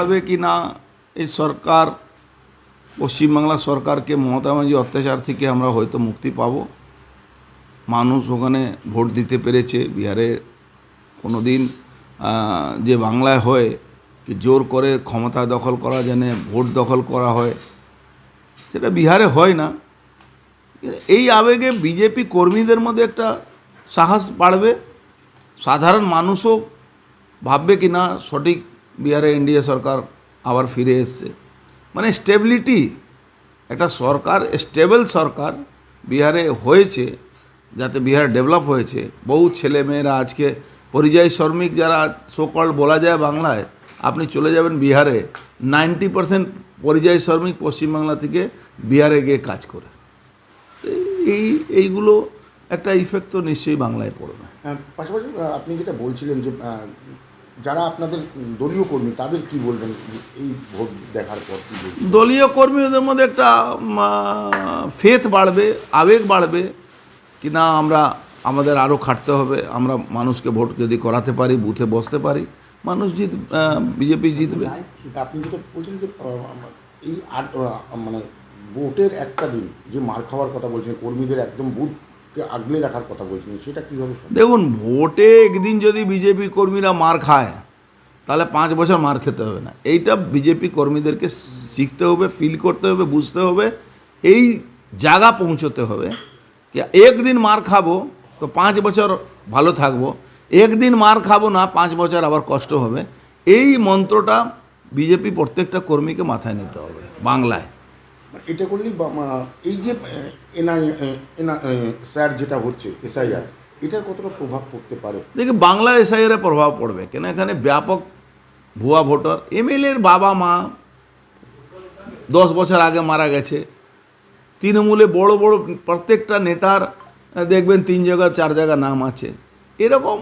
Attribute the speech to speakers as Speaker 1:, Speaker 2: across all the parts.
Speaker 1: বাড়বে কি না, এই সরকার পশ্চিমবাংলা সরকারকে মমতা ব্যানার্জি অত্যাচার থেকে আমরা হয়তো মুক্তি পাব। মানুষ ওখানে ভোট দিতে পেরেছে, বিহারে কোনো দিন যে বাংলায় হয়, কি জোর করে ক্ষমতা দখল করা জেনে ভোট দখল করা হয়, সেটা বিহারে হয় না। এই আবেগে বিজেপি কর্মীদের মধ্যে একটা সাহস বাড়বে। সাধারণ মানুষও ভাববে কি না, সঠিক বিহারে এনডিএ সরকার আবার ফিরে এসছে। মানে স্টেবিলিটি একটা সরকার স্টেবল সরকার বিহারে হয়েছে যাতে বিহার ডেভেলপ হয়েছে। বহু ছেলে মেয়েরা আজকে পরিযায়ী শ্রমিক যারা সোকল বলা যায় বাংলায় আপনি চলে যাবেন বিহারে নাইনটি পার্সেন্ট পরিযায়ী শ্রমিক পশ্চিমবাংলা থেকে বিহারে গিয়ে কাজ করে। এই এইগুলো একটা ইফেক্ট তো নিশ্চয়ই বাংলায় পড়বে।
Speaker 2: আহ, পাশাপাশি আপনি যেটা বলছিলেন যে যারা আপনাদের দলীয় কর্মী তাদের কি বলবেন এই ভোট দেখার পর কি বলবেন?
Speaker 1: দলীয় কর্মীদের মধ্যে একটা ফেথ বাড়বে আবেগ বাড়বে কি না আমরা আমাদের আরও খাটতে হবে আমরা মানুষকে ভোট যদি করাতে পারি বুথে বসতে পারি মানুষ জিত বিজেপি জিতবে।
Speaker 2: আপনি যেটা বলছেন যে এই মানে ভোটের একটা দিন যে মার খাওয়ার কথা বলছেন কর্মীদের একদম বুথকে
Speaker 1: দেখুন, ভোটে একদিন যদি বিজেপি কর্মীরা মার খায়, তাহলে পাঁচ বছর মার খেতে হবে না। এইটা বিজেপি কর্মীদেরকে শিখতে হবে ফিল করতে হবে, বুঝতে হবে। এই জায়গা পৌঁছতে হবে একদিন মার খাব, তো পাঁচ বছর ভালো থাকব। একদিন মার খাব না, পাঁচ বছর আবার কষ্ট হবে। এই মন্ত্রটা বিজেপি প্রত্যেকটা কর্মীকে মাথায় নিতে হবে, বাংলায়।
Speaker 2: এটা করলেই এই যে এনআই স্যার যেটা হচ্ছে, এসআইআর, এটার কতটা প্রভাব পড়তে পারে?
Speaker 1: দেখি, বাংলা এসআইয়ের প্রভাব পড়বে কেন? এখানে ব্যাপক ভুয়া ভোটার, এমএলএর বাবা মা দশ বছর আগে মারা গেছে। তৃণমূলে বড় বড় প্রত্যেকটা নেতার দেখবেন তিন জায়গা, চার জায়গা নাম আছে। এরকম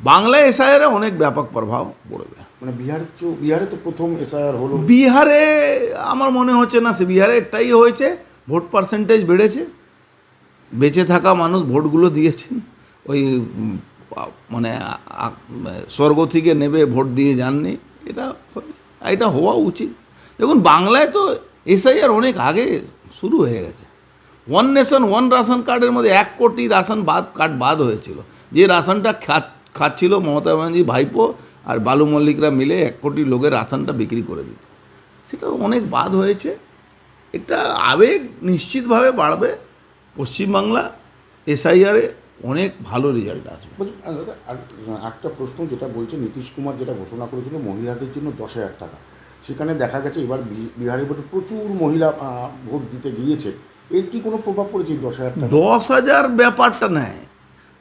Speaker 1: বাংলা এসআইয়ের অনেক ব্যাপক প্রভাব পড়বে।
Speaker 2: মানে বিহার বিহারে তো প্রথম এসআইআর হলো।
Speaker 1: বিহারে আমার মনে হচ্ছে না, সে বিহারে একটাই হয়েছে, ভোট পার্সেন্টেজ বেড়েছে, বেঁচে থাকা মানুষ ভোটগুলো দিয়েছেন ওই মানে স্বর্গ থেকে নেবে, ভোট দিয়ে যাননি, এটা। এটা হওয়া উচিত। দেখুন, বাংলায় তো এসআইআর অনেক আগে শুরু হয়ে গেছে। ওয়ান নেশন ওয়ান রাশন কার্ডের মধ্যে এক কোটি রাশন বাদ কার্ড বাদ হয়েছিল। যে রাশনটা খা- খাচ্ছিল মমতা ব্যানার্জি ভাইপো আর বালু মল্লিকরা মিলে এক কোটি লোকের রাশনটা বিক্রি করে দিত। সেটা অনেক বাদ হয়েছে। একটা আবেগ নিশ্চিতভাবে বাড়বে। পশ্চিমবাংলা এসআইআরে অনেক ভালো রেজাল্ট আসবে।
Speaker 2: আর একটা প্রশ্ন যেটা বলছে নীতিশ কুমার যেটা ঘোষণা করেছিল মহিলাদের জন্য দশ হাজার টাকা। সেখানে দেখা গেছে এবার বিহারের ভোটে প্রচুর মহিলা ভোট দিতে গিয়েছে। এর কি কোনো প্রভাব পড়েছে দশ হাজার
Speaker 1: দশ হাজার ব্যাপারটা নেয়।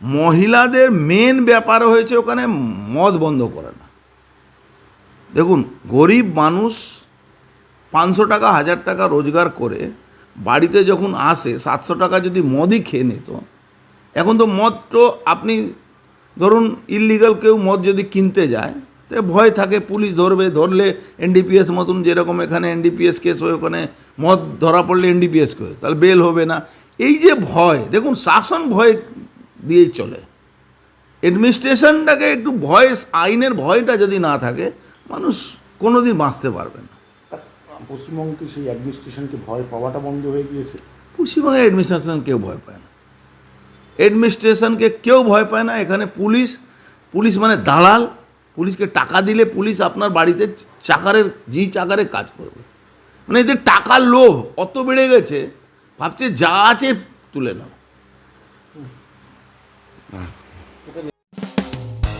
Speaker 1: মহিলাদের মেন ব্যাপার হয়েছে ওখানে মদ বন্ধ করে না। দেখুন, গরিব মানুষ পাঁচশো টাকা, হাজার টাকা রোজগার করে বাড়িতে যখন আসে, সাতশো টাকা যদি মদই খেয়ে নিত, এখন তো মদ তো আপনি ধরুন ইললিগাল কেউ মদ যদি কিনতে যায়, তো ভয় থাকে, পুলিশ ধরবে, ধরলে এনডিপিএস মতন যেরকম এখানে এনডিপিএস কেস হয়, ওখানে মদ ধরা পড়লে এনডিপিএস কেস তাহলে বেল হবে না। এই যে ভয়, দেখুন, শাসন ভয় দিয়েই চলে। অ্যাডমিনিস্ট্রেশনটাকে একটু ভয় আইনের ভয়টা যদি না থাকে মানুষ কোনোদিন বাঁচতে পারবে না।
Speaker 2: পশ্চিমবঙ্গে সেই অ্যাডমিনিস্ট্রেশনকে ভয় পাওয়াটা বন্ধ হয়ে গিয়েছে?
Speaker 1: পশ্চিমবঙ্গের অ্যাডমিনিস্ট্রেশন কেউ ভয় পায় না। অ্যাডমিনিস্ট্রেশনকে কেউ ভয় পায় না। এখানে পুলিশ পুলিশ মানে দালাল। পুলিশকে টাকা দিলে পুলিশ আপনার বাড়িতে চাকারের জি চাকারে কাজ করবে। মানে এদের টাকার লোভ অত বেড়ে গেছে ভাবছে যা আছে তুলে নাও।